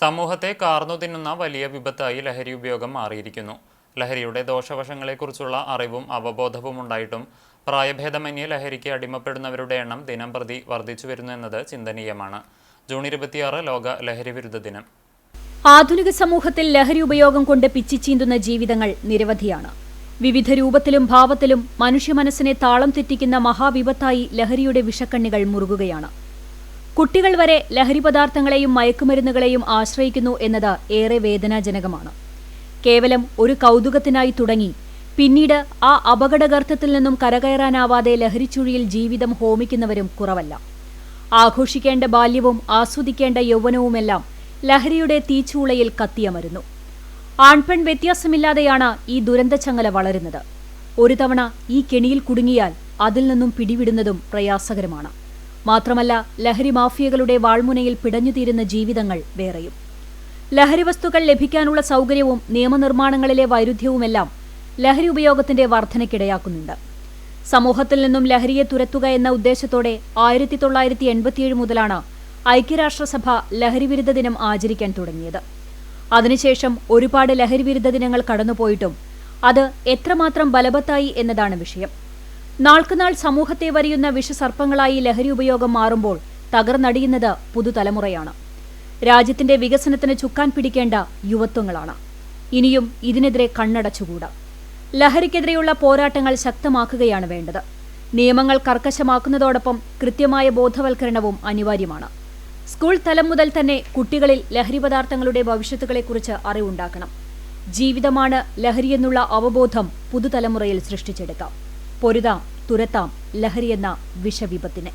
സമൂഹത്തെ കാർന്നു തിന്നുന്ന വലിയ വിപത്തായി ലഹരി ഉപയോഗം മാറിയിരിക്കുന്നു. ലഹരിയുടെ ദോഷവശങ്ങളെക്കുറിച്ചുള്ള അറിവും അവബോധവും ഉണ്ടായിട്ടും പ്രായഭേദമന്യേ ലഹരിക്ക് അടിമപ്പെടുന്നവരുടെ എണ്ണം ദിനം പ്രതി വർദ്ധിച്ചു വരുന്നു എന്നത് ചിന്തനീയമാണ്. ജൂൺ ഇരുപത്തിയാറ് ലോക ലഹരി വിരുദ്ധ ദിനം. ആധുനിക സമൂഹത്തിൽ ലഹരി ഉപയോഗം കൊണ്ട് പിച്ചിച്ചീന്തുന്ന ജീവിതങ്ങൾ നിരവധിയാണ്. വിവിധ രൂപത്തിലും ഭാവത്തിലും മനുഷ്യ മനസ്സിനെ താളം തെറ്റിക്കുന്ന മഹാവിപത്തായി ലഹരിയുടെ വിഷക്കണ്ണികൾ മുറുകുകയാണ്. കുട്ടികൾ വരെ ലഹരി പദാർത്ഥങ്ങളെയും മയക്കുമരുന്നുകളെയും ആശ്രയിക്കുന്നു എന്നത് ഏറെ വേദനാജനകമാണ്. കേവലം ഒരു കൗതുകത്തിനായി തുടങ്ങി പിന്നീട് ആ അപകടഗർത്തത്തിൽ നിന്നും കരകയറാനാവാതെ ലഹരിച്ചുഴിയിൽ ജീവിതം ഹോമിക്കുന്നവരും കുറവല്ല. ആഘോഷിക്കേണ്ട ബാല്യവും ആസ്വദിക്കേണ്ട യൗവനവുമെല്ലാം ലഹരിയുടെ തീച്ചൂളയിൽ കത്തിയമരുന്നു. ആൺപെൺ വ്യത്യാസമില്ലാതെയാണ് ഈ ദുരന്തച്ചങ്ങല വളരുന്നത്. ഒരു തവണ ഈ കെണിയിൽ കുടുങ്ങിയാൽ അതിൽ നിന്നും പിടിവിടുന്നതും പ്രയാസകരമാണ്. മാത്രമല്ല ലഹരി മാഫിയകളുടെ വാൾമുനയിൽ പിടഞ്ഞുതീരുന്ന ജീവിതങ്ങൾ വേറെയും. ലഹരി വസ്തുക്കൾ ലഭിക്കാനുള്ള സൗകര്യവും നിയമനിർമ്മാണങ്ങളിലെ വൈരുദ്ധ്യവുമെല്ലാം ലഹരി ഉപയോഗത്തിന്റെ വർധനയ്ക്കിടയാക്കുന്നുണ്ട്. സമൂഹത്തിൽ നിന്നും ലഹരിയെ തുരത്തുക എന്ന ഉദ്ദേശത്തോടെ ആയിരത്തി തൊള്ളായിരത്തി എൺപത്തിയേഴ് മുതലാണ് ഐക്യരാഷ്ട്രസഭ ലഹരിവിരുദ്ധ ദിനം ആചരിക്കാൻ തുടങ്ങിയത്. അതിനുശേഷം ഒരുപാട് ലഹരിവിരുദ്ധ ദിനങ്ങൾ കടന്നുപോയിട്ടും അത് എത്രമാത്രം ബലവത്തായി എന്നതാണ് വിഷയം. നാൾക്കുനാൾ സമൂഹത്തെ വരിയുന്ന വിഷസർപ്പങ്ങളായി ലഹരി ഉപയോഗം മാറുമ്പോൾ തകർന്നടിയുന്നത് പുതുതലമുറയാണ്. രാജ്യത്തിന്റെ വികസനത്തിന് ചുക്കാൻ പിടിക്കേണ്ട യുവത്വങ്ങളാണ്. ഇനിയും ഇതിനെതിരെ കണ്ണടച്ചുകൂടാ. ലഹരിക്കെതിരെയുള്ള പോരാട്ടങ്ങൾ ശക്തമാക്കുകയാണ് വേണ്ടത്. നിയമങ്ങൾ കർക്കശമാക്കുന്നതോടൊപ്പം കൃത്യമായ ബോധവൽക്കരണവും അനിവാര്യമാണ്. സ്കൂൾ തലം മുതൽ തന്നെ കുട്ടികളിൽ ലഹരി പദാർത്ഥങ്ങളുടെ ഭവിഷ്യത്തുകളെക്കുറിച്ച് അറിവുണ്ടാക്കണം. ജീവിതമാണ് ലഹരിയെന്നുള്ള അവബോധം പുതുതലമുറയിൽ സൃഷ്ടിച്ചെടുക്കാം. പൊരുതാം തുരത്താം ലഹരിയെന്ന വിഷവിപത്തിനെ.